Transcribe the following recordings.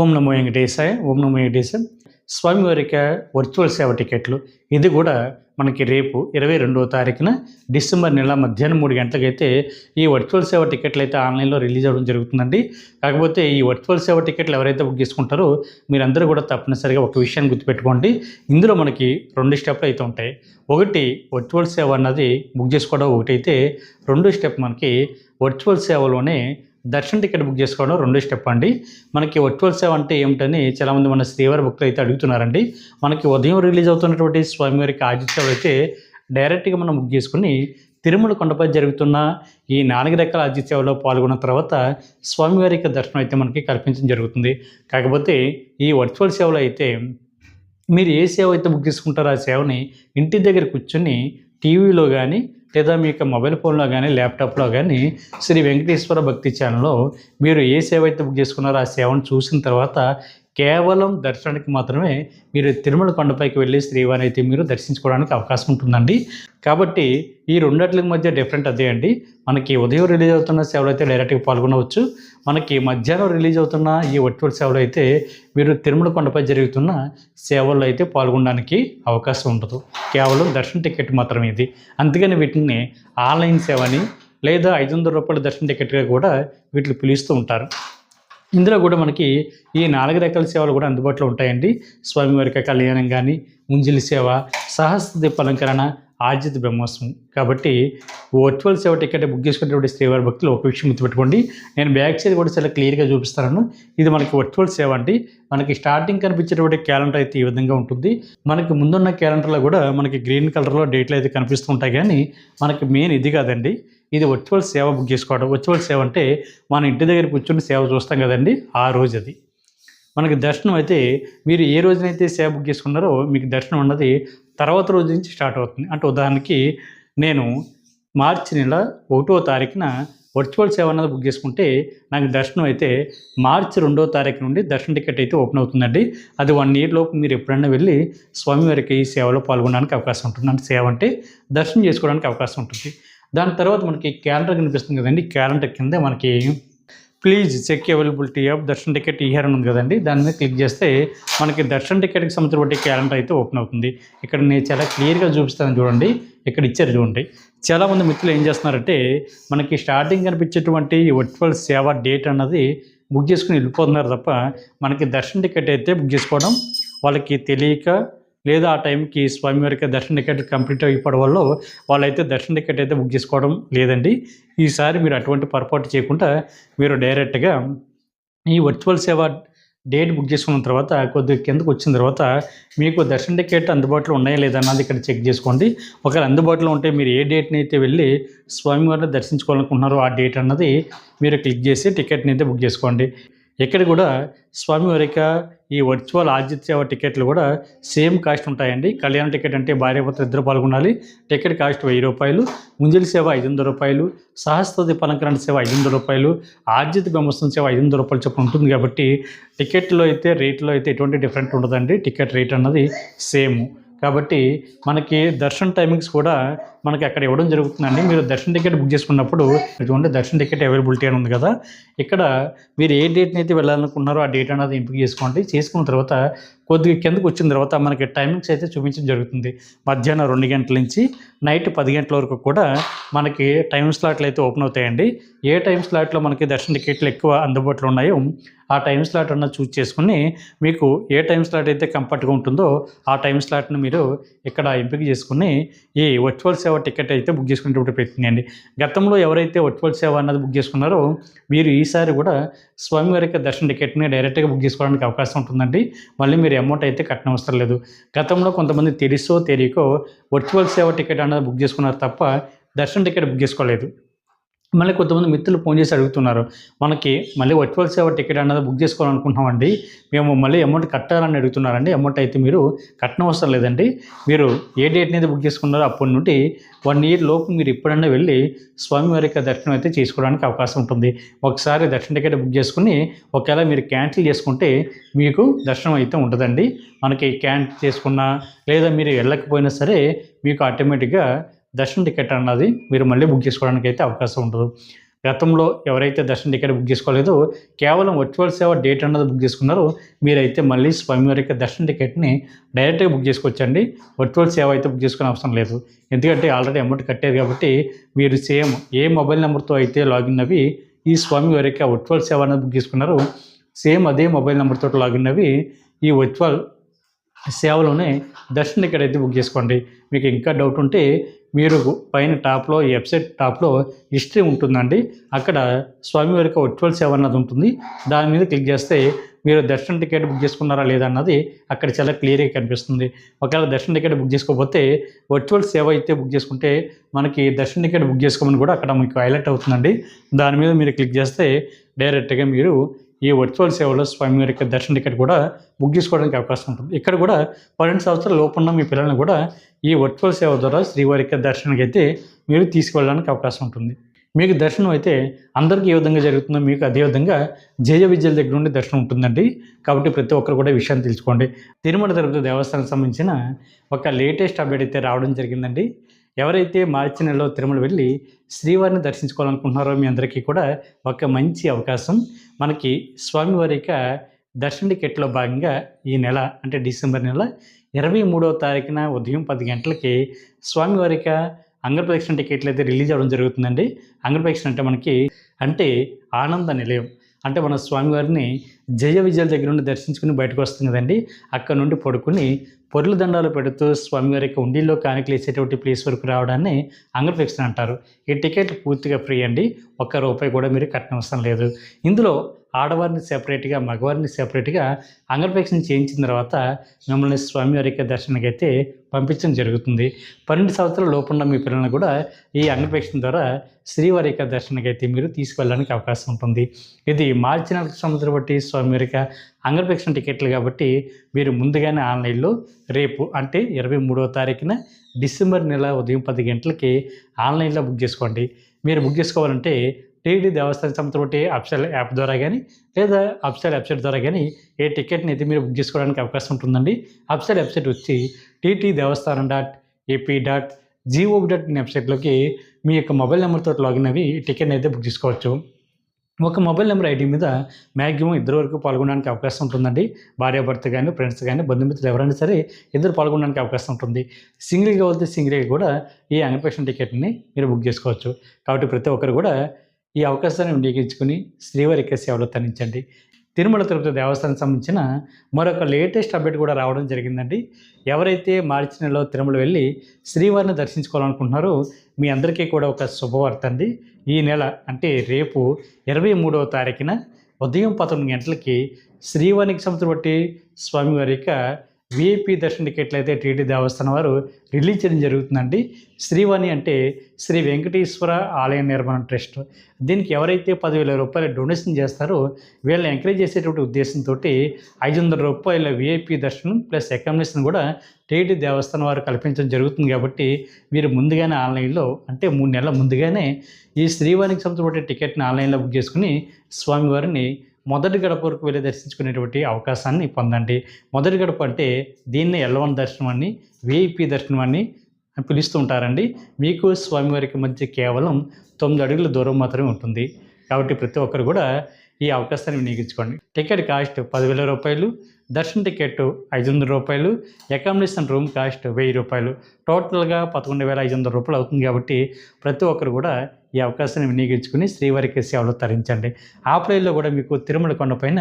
ఓం నమో వెంకటేశాయ ఓం నమో వెంకటేశాయ. స్వామివారిక virtual సేవ టికెట్లు. ఇది కూడా మనకి రేపు ఇరవై రెండవ తారీఖున డిసెంబర్ నెల మధ్యాహ్నం మూడు గంటలకైతే ఈ వర్చువల్ సేవ టికెట్లు అయితే ఆన్లైన్లో రిలీజ్ అవ్వడం జరుగుతుందండి. కాకపోతే ఈ వర్చువల్ సేవ టికెట్లు ఎవరైతే బుక్ చేసుకుంటారో మీరందరూ కూడా తప్పనిసరిగా ఒక విషయాన్ని గుర్తుపెట్టుకోండి. ఇందులో మనకి రెండు స్టెప్లు అయితే ఉంటాయి. ఒకటి వర్చువల్ సేవ అన్నది బుక్ చేసుకోవడం. ఒకటైతే రెండో స్టెప్ మనకి వర్చువల్ సేవలోనే దర్శన్ టికెట్ బుక్ చేసుకోవడం రెండో స్టెప్ అండి. మనకి వర్చువల్ సేవ అంటే ఏమిటని చాలామంది మన శ్రీవారి భక్తులు అయితే అడుగుతున్నారండి. మనకి ఉదయం రిలీజ్ అవుతున్నటువంటి స్వామివారికి ఆదిత్యం అయితే డైరెక్ట్గా మనం బుక్ చేసుకుని తిరుమల కొండపై జరుగుతున్న ఈ నాలుగు రకాల ఆదిత్య సేవలో పాల్గొన్న తర్వాత స్వామివారికి దర్శనం అయితే మనకి కల్పించడం జరుగుతుంది. కాకపోతే ఈ వర్చువల్ సేవలో అయితే మీరు ఏ సేవ అయితే బుక్ చేసుకుంటారో ఆ సేవని ఇంటి దగ్గర కూర్చొని టీవీలో కానీ లేదా మీ యొక్క మొబైల్ ఫోన్లో కానీ ల్యాప్టాప్లో కానీ శ్రీ వెంకటేశ్వర భక్తి ఛానల్లో మీరు ఏ సేవ అయితే బుక్ చేసుకున్నారో ఆ సేవను చూసిన తర్వాత కేవలం దర్శనానికి మాత్రమే మీరు తిరుమల కొండపైకి వెళ్ళి శ్రీవారిని అయితే మీరు దర్శించుకోవడానికి అవకాశం ఉంటుందండి. కాబట్టి ఈ రెండిట్ల మధ్య డిఫరెంట్ అదే అండి. మనకి ఉదయం రిలీజ్ అవుతున్న సేవలు అయితే డైరెక్ట్గా పాల్గొనవచ్చు. మనకి మధ్యాహ్నం రిలీజ్ అవుతున్న ఈ వర్చువల్ సేవలు అయితే మీరు తిరుమల కొండపై జరుగుతున్న సేవల్లో అయితే పాల్గొనడానికి అవకాశం ఉండదు. కేవలం దర్శన టికెట్ మాత్రమే ఇది. అందుకని వీటిని ఆన్లైన్ సేవని లేదా ఐదు వందల రూపాయల దర్శన టికెట్గా కూడా వీటిని పిలుస్తూ ఉంటారు. ఇందులో కూడా మనకి ఈ నాలుగు రకాల సేవలు కూడా అందుబాటులో ఉంటాయండి. స్వామివారికి కళ్యాణం కానీ ముంజిలి సేవ సహస్ర దీపాలంకరణ ఆర్జిత బ్రహ్మోత్సవం. కాబట్టి వర్చువల్ సేవ టికెట్ బుక్ చేసుకునేటువంటి శ్రీవారి భక్తులు ఒక విషయం గుర్తుపెట్టుకోండి. నేను బ్యాక్ సైడ్ కూడా చాలా క్లియర్గా చూపిస్తాను. ఇది మనకి వర్చువల్ సేవ అండి. మనకి స్టార్టింగ్ కనిపించేటువంటి క్యాలెండర్ అయితే ఈ విధంగా ఉంటుంది. మనకి ముందున్న క్యాలెండర్లో కూడా మనకి గ్రీన్ కలర్లో డేట్లు అయితే కనిపిస్తూ ఉంటాయి కానీ మనకి మెయిన్ ఇది కాదండి. ఇది వర్చువల్ సేవ బుక్ చేసుకోవడం. వర్చువల్ సేవ అంటే మన ఇంటి దగ్గర కూర్చొని సేవ చూస్తాం కదండి ఆ రోజు అది మనకి దర్శనం అయితే మీరు ఏ రోజునైతే సేవ బుక్ చేసుకున్నారో మీకు దర్శనం ఉన్నది తర్వాత రోజు నుంచి స్టార్ట్ అవుతుంది. అంటే ఉదాహరణకి నేను మార్చి నెల ఒకటో తారీఖున వర్చువల్ సేవ అన్నది బుక్ చేసుకుంటే నాకు దర్శనం అయితే మార్చి రెండో తారీఖు నుండి దర్శన టికెట్ అయితే ఓపెన్ అవుతుందండి. అది వన్ ఇయర్ లోపు మీరు ఎప్పుడైనా వెళ్ళి స్వామివారికి ఈ సేవలో పాల్గొనడానికి అవకాశం ఉంటుంది. అంటే సేవ అంటే దర్శనం చేసుకోవడానికి అవకాశం ఉంటుంది. దాని తర్వాత మనకి క్యాలెండర్ కనిపిస్తుంది కదండి. క్యాలెండర్ కింద మనకి please check availability of darshan ticket year అని ఉంది కదండి. దాని మీద క్లిక్ చేస్తే మనకి దర్శన్ టికెట్కి సంబంధించిన క్యాలెండర్ అయితే ఓపెన్ అవుతుంది. ఇక్కడ నేను చాలా క్లియర్గా చూపిస్తాను చూడండి. ఇక్కడ ఇచ్చారు చూడండి. చాలామంది మిత్రులు ఏం చేస్తున్నారంటే మనకి స్టార్టింగ్ కనిపించేటువంటి వర్చువల్ సేవ డేట్ అన్నది బుక్ చేసుకుని వెళ్ళిపోతున్నారు తప్ప మనకి దర్శన్ టికెట్ అయితే బుక్ చేసుకోవడం వాళ్ళకి తెలియక లేదా ఆ టైంకి స్వామివారికి దర్శన టికెట్ కంప్లీట్ అయిపోవడం వల్ల వాళ్ళైతే దర్శన టికెట్ అయితే బుక్ చేసుకోవడం లేదండి. ఈసారి మీరు అటువంటి పొరపాటు చేయకుండా మీరు డైరెక్ట్గా ఈ వర్చువల్ సేవ డేట్ బుక్ చేసుకున్న తర్వాత కొద్దిగా కిందకు వచ్చిన తర్వాత మీకు దర్శన టికెట్ అందుబాటులో ఉన్నాయా లేదా అన్నది ఇక్కడ చెక్ చేసుకోండి. ఒకవేళ అందుబాటులో ఉంటే మీరు ఏ డేట్ని అయితే వెళ్ళి స్వామివారిని దర్శించుకోవాలనుకుంటున్నారో ఆ డేట్ అన్నది మీరు క్లిక్ చేసి టికెట్ని అయితే బుక్ చేసుకోండి. ఇక్కడ కూడా స్వామివారిక ఈ వర్చువల్ ఆతిథ్య టికెట్లు కూడా సేమ్ కాస్ట్ ఉంటాయండి. కళ్యాణ టికెట్ అంటే భార్యాభర్త ఇద్దరు పాల్గొనాలి. టికెట్ కాస్ట్ వెయ్యి రూపాయలు. ముంజలి సేవ ఐదు వందల రూపాయలు. సహస్రది పలంకరణ సేవ ఐదు వందల రూపాయలు. ఆర్జిత బ్రహ్మస్థం సేవ ఐదు వందల రూపాయలు చొప్పున ఉంటుంది కాబట్టి టికెట్లో అయితే రేట్లో అయితే ఎటువంటి డిఫరెంట్ ఉండదండి. టికెట్ రేట్ అన్నది సేమ్. కాబట్టి మనకి దర్శన్ టైమింగ్స్ కూడా మనకి అక్కడ ఇవ్వడం జరుగుతుందండి. మీరు దర్శన టికెట్ బుక్ చేసుకున్నప్పుడు చూడండి దర్శన టికెట్ అవైలబిలిటీ అని ఉంది కదా. ఇక్కడ మీరు ఏ డేట్ని అయితే వెళ్ళాలనుకున్నారో ఆ డేట్ అనేది ఎంపిక చేసుకోండి. చేసుకున్న తర్వాత కొద్దిగా కిందకు వచ్చిన తర్వాత మనకి టైమింగ్స్ అయితే చూపించడం జరుగుతుంది. మధ్యాహ్నం రెండు గంటల నుంచి నైట్ పది గంటల వరకు కూడా మనకి టైం స్లాట్లు అయితే ఓపెన్ అవుతాయండి. ఏ టైం స్లాట్లో మనకి దర్శన టికెట్లు ఎక్కువ అందుబాటులో ఉన్నాయో ఆ టైం స్లాట్ అన్న చూస్ చేసుకుని మీకు ఏ టైం స్లాట్ అయితే కంఫర్ట్గా ఉంటుందో ఆ టైం స్లాట్ని మీరు ఇక్కడ ఎంపిక చేసుకుని ఈ వర్చువల్ సేవ టికెట్ అయితే బుక్ చేసుకునేటప్పుడు పెట్టినండి గతంలో ఎవరైతే వర్చువల్ సేవ అన్నది బుక్ చేసుకున్నారో మీరు ఈసారి కూడా స్వామివారికి దర్శన టికెట్ని డైరెక్ట్గా బుక్ చేసుకోవడానికి అవకాశం ఉంటుందండి. మళ్ళీ మీరు అమౌంట్ అయితే కట్టనవసరం లేదు. గతంలో కొంతమంది తెలుసో తెలియకో వర్చువల్ సేవ టికెట్ అన్నది బుక్ చేసుకున్నారు తప్ప దర్శన టికెట్ బుక్ చేసుకోలేదు. మళ్ళీ కొంతమంది మిత్రులు ఫోన్ చేసి అడుగుతున్నారు మనకి మళ్ళీ వర్చువల్ సేవ టికెట్ అన్నది బుక్ చేసుకోవాలనుకుంటున్నామండి మేము మళ్ళీ అమౌంట్ కట్టాలని అడుగుతున్నారండి అమౌంట్ అయితే మీరు కట్టనవసరం లేదండి. మీరు ఏ డేట్ అనేది బుక్ చేసుకున్నారో అప్పటి నుండి వన్ ఇయర్ లోపు మీరు ఇప్పుడన్నా వెళ్ళి స్వామివారి యొక్క దర్శనం అయితే చేసుకోవడానికి అవకాశం ఉంటుంది. ఒకసారి దర్శన టికెట్ బుక్ చేసుకుని ఒకవేళ మీరు క్యాన్సిల్ చేసుకుంటే మీకు దర్శనం అయితే ఉంటుందండి. మనకి క్యాన్సిల్ చేసుకున్నా లేదా మీరు వెళ్ళకపోయినా సరే మీకు ఆటోమేటిక్గా దర్శన టికెట్ అన్నది మీరు మళ్ళీ బుక్ చేసుకోవడానికి అయితే అవకాశం ఉండదు. గతంలో ఎవరైతే దర్శన టికెట్ బుక్ చేసుకోలేదో కేవలం వర్చువల్ సేవ డేట్ అన్నది బుక్ చేసుకున్నారో మీరైతే మళ్ళీ స్వామివారి యొక్క దర్శన టికెట్ని డైరెక్ట్గా బుక్ చేసుకోవచ్చండి. వర్చువల్ సేవ అయితే బుక్ చేసుకునే అవసరం లేదు. ఎందుకంటే ఆల్రెడీ అమౌంట్ కట్టారు కాబట్టి మీరు సేమ్ ఏ మొబైల్ నెంబర్తో అయితే లాగిన్ అవి ఈ స్వామివారి యొక్క వర్చువల్ సేవ అనేది బుక్ చేసుకున్నారు సేమ్ అదే మొబైల్ నెంబర్తో లాగిన్ అవి ఈ వర్చువల్ సేవలోనే దర్శన టికెట్ అయితే బుక్ చేసుకోండి. మీకు ఇంకా డౌట్ ఉంటే మీరు పైన టాప్లో ఈ వెబ్సైట్ టాప్లో హిస్టరీ ఉంటుందండి. అక్కడ స్వామివారి యొక్క వర్చువల్ సేవ అన్నది ఉంటుంది. దాని మీద క్లిక్ చేస్తే మీరు దర్శన టికెట్ బుక్ చేసుకున్నారా లేదా అన్నది అక్కడ చాలా క్లియర్గా కనిపిస్తుంది. ఒకవేళ దర్శన టికెట్ బుక్ చేసుకోకపోతే వర్చువల్ సేవ అయితే బుక్ చేసుకుంటే మనకి దర్శన టికెట్ బుక్ చేసుకోమని కూడా అక్కడ మీకు హైలైట్ అవుతుందండి. దాని మీద మీరు క్లిక్ చేస్తే డైరెక్ట్గా మీరు ఈ వర్చువల్ సేవలో స్వామివారి యొక్క దర్శన టికెట్ కూడా బుక్ చేసుకోవడానికి అవకాశం ఉంటుంది. ఇక్కడ కూడా పన్నెండు సంవత్సరాల లోపున్న మీ పిల్లల్ని కూడా ఈ వర్చువల్ సేవ ద్వారా శ్రీవారి యొక్క దర్శనానికి అయితే మీరు తీసుకువెళ్ళడానికి అవకాశం ఉంటుంది. మీకు దర్శనం అయితే అందరికీ ఏ విధంగా జరుగుతుందో మీకు అదే విధంగా జయ విద్యల దగ్గర నుండి దర్శనం ఉంటుందండి. కాబట్టి ప్రతి ఒక్కరు కూడా విషయాన్ని తెలుసుకోండి. తిరుమల తిరుపతి దేవస్థానం సంబంధించిన ఒక లేటెస్ట్ అప్డేట్ అయితే రావడం జరిగిందండి. ఎవరైతే మార్చి నెలలో తిరుమల వెళ్ళి శ్రీవారిని దర్శించుకోవాలనుకుంటున్నారో మీ అందరికీ కూడా ఒక మంచి అవకాశం. మనకి స్వామివారి యొక్క దర్శన టికెట్లో భాగంగా ఈ నెల అంటే డిసెంబర్ నెల ఇరవై మూడవ తారీఖున ఉదయం పది గంటలకి స్వామివారి యొక్క అంగప్రదక్షిణ టికెట్లు అయితే రిలీజ్ అవ్వడం జరుగుతుందండి. అంగప్రదక్షిణ అంటే మనకి అంటే ఆనంద నిలయం. అంటే మన స్వామివారిని జయ విజయాల దగ్గర నుండి దర్శించుకుని బయటకు వస్తుంది అక్కడ నుండి పడుకుని పొరుల దండాలు పెడుతూ స్వామివారి యొక్క ఉండిలో కానికలు వేసేటువంటి ప్లేస్ వరకు రావడాన్ని అంగప్రదక్షిణ అంటారు. ఈ టికెట్లు పూర్తిగా ఫ్రీ అండి. ఒక్క రూపాయి కూడా మీరు కట్టనవసరం లేదు. ఇందులో ఆడవారిని సెపరేట్గా మగవారిని సెపరేట్గా అంగప్రదక్షిణ చేయించిన తర్వాత మిమ్మల్ని స్వామివారి యొక్క దర్శనానికి అయితే పంపించడం జరుగుతుంది. పన్నెండు సంవత్సరాల లోపున్న మీ పిల్లలను కూడా ఈ అంగప్రదక్షిణ ద్వారా శ్రీవారి యొక్క దర్శనానికి అయితే మీరు తీసుకెళ్ళడానికి అవకాశం ఉంటుంది. ఇది మార్చి నాలుగు సంవత్సరం బట్టి సో అమెరికా అంగప్రదక్షిణ టికెట్లు కాబట్టి మీరు ముందుగానే ఆన్లైన్లో రేపు అంటే ఇరవై మూడవ తారీఖున డిసెంబర్ నెల ఉదయం పది గంటలకి ఆన్లైన్లో బుక్ చేసుకోండి. మీరు బుక్ చేసుకోవాలంటే టీడీ దేవస్థానం సంస్థ బట్టి అప్సెల్ యాప్ ద్వారా కానీ లేదా అప్సెల్ వెబ్సైట్ ద్వారా కానీ ఏ టికెట్ని అయితే మీరు బుక్ చేసుకోవడానికి అవకాశం ఉంటుందండి అప్సెల్ వెబ్సైట్ వచ్చి TT Devasthanam dot AP dot GOB dot in వెబ్సైట్లోకి మీ యొక్క మొబైల్ నెంబర్తో లాగిన్ అవి టికెట్ టికెట్ని అయితే బుక్ చేసుకోవచ్చు. ఒక మొబైల్ నెంబర్ ఐడి మీద మ్యాక్సిమం ఇద్దరు వరకు పాల్గొనడానికి అవకాశం ఉంటుందండి. భార్యాభర్త కానీ ఫ్రెండ్స్ కానీ బంధుమిత్రులు ఎవరైనా సరే ఇద్దరు పాల్గొనడానికి అవకాశం ఉంటుంది. సింగిల్గా వెళ్తే సింగిల్గా కూడా ఈ అంగపేషన్ టికెట్ని మీరు బుక్ చేసుకోవచ్చు. కాబట్టి ప్రతి ఒక్కరు కూడా ఈ అవకాశాన్ని వినియోగించుకుని శ్రీవారి యొక్క సేవలు తరించండి తిరుమల తిరుపతి దేవస్థానం సంబంధించిన మరొక లేటెస్ట్ అప్డేట్ కూడా రావడం జరిగిందండి. ఎవరైతే మార్చి నెలలో తిరుమల వెళ్ళి శ్రీవారిని దర్శించుకోవాలనుకుంటున్నారో మీ అందరికీ కూడా ఒక శుభవార్త అండి. ఈ నెల అంటే రేపు ఇరవై మూడవ తారీఖున ఉదయం పదకొండు గంటలకి శ్రీవారికి సంవత్సరం బట్టి స్వామివారి యొక్క విఐపి దర్శన టికెట్లు అయితే టీటీ దేవస్థానం వారు రిలీజ్ చేయడం జరుగుతుందండి శ్రీవాణి అంటే శ్రీ వెంకటేశ్వర ఆలయ నిర్మాణ ట్రస్ట్. దీనికి ఎవరైతే పదివేల రూపాయల డొనేషన్ చేస్తారో వీళ్ళని ఎంకరేజ్ చేసేటువంటి ఉద్దేశంతో ఐదు వందల రూపాయల విఐపి దర్శనం ప్లస్ అకామిడేషన్ కూడా టీటీ దేవస్థానం వారు కల్పించడం జరుగుతుంది కాబట్టి మీరు ముందుగానే ఆన్లైన్లో అంటే మూడు నెలల ముందుగానే ఈ శ్రీవాణికి సంబంధించిన టికెట్ని ఆన్లైన్లో బుక్ చేసుకుని స్వామివారిని మొదటి గడప వరకు వెళ్ళి దర్శించుకునేటువంటి అవకాశాన్ని పొందండి. మొదటి గడప అంటే దీన్ని ఎల్లవన్ దర్శనం అని విఐపి దర్శనం అని పిలుస్తూ ఉంటారండి. మీకు స్వామివారికి మధ్య కేవలం తొమ్మిది అడుగుల దూరం మాత్రమే ఉంటుంది. కాబట్టి ప్రతి ఒక్కరు కూడా ఈ అవకాశాన్ని వినియోగించుకోండి. టికెట్ కాస్ట్ పదివేల రూపాయలు దర్శన టికెట్ ఐదు వందల రూపాయలు అకామిడేషన్ రూమ్ కాస్ట్ వెయ్యి రూపాయలు. టోటల్గా పదకొండు వేల ఐదు వందల రూపాయలు అవుతుంది కాబట్టి ప్రతి ఒక్కరు కూడా ఈ అవకాశాన్ని వినియోగించుకుని శ్రీవారికి సేవలు తరించండి. ఆ ప్లేలో కూడా మీకు తిరుమల కొండపైన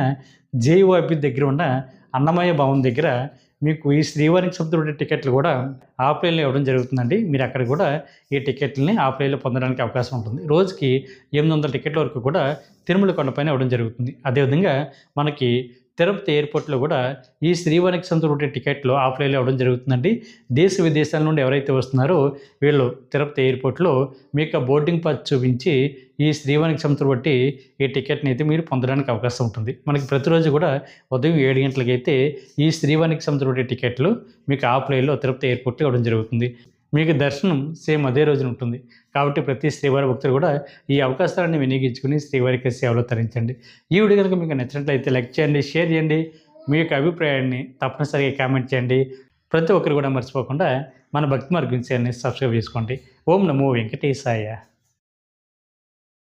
జేఓబి దగ్గర ఉన్న అన్నమయ్య భవన్ దగ్గర మీకు ఈ శ్రీవారికి సంబంధించిన టికెట్లు కూడా ఆఫ్లైన్లో ఇవ్వడం జరుగుతుందండి. మీరు అక్కడ కూడా ఈ టికెట్లని ఆఫ్లైన్లో పొందడానికి అవకాశం ఉంటుంది. రోజుకి ఎనిమిది వందల టికెట్ల వరకు కూడా తిరుమల కొండపైన ఇవ్వడం జరుగుతుంది. అదేవిధంగా మనకి తిరుపతి ఎయిర్పోర్ట్లో కూడా ఈ శ్రీవారికి సంబంధించిన టికెట్లు ఆఫ్లైన్లో ఇవ్వడం జరుగుతుందండి. దేశ విదేశాల నుండి ఎవరైతే వస్తున్నారో వీళ్ళు తిరుపతి ఎయిర్పోర్ట్లో మీకు బోర్డింగ్ పాస్ చూపించి ఈ శ్రీవారికి సంస్థ బట్టి ఈ టికెట్ని అయితే మీరు పొందడానికి అవకాశం ఉంటుంది. మనకి ప్రతిరోజు కూడా ఉదయం ఏడు గంటలకైతే ఈ శ్రీవారికి సంస్థ బట్టి టికెట్లు మీకు ఆఫ్లైన్లో తిరుపతి ఎయిర్పోర్ట్లో ఇవ్వడం జరుగుతుంది. మీకు దర్శనం సేమ్ అదే రోజున ఉంటుంది. కాబట్టి ప్రతి శ్రీవారి భక్తులు కూడా ఈ అవకాశాలను వినియోగించుకుని శ్రీవారికి సేవలో తరించండి. ఈ వీడియో కనుక మీకు నచ్చినట్లయితే లైక్ చేయండి షేర్ చేయండి. మీ యొక్క అభిప్రాయాన్ని తప్పనిసరిగా కామెంట్ చేయండి. ప్రతి ఒక్కరు కూడా మర్చిపోకుండా మన భక్తి మార్గం సబ్స్క్రైబ్ చేసుకోండి. ఓం నమో వెంకటేశాయ.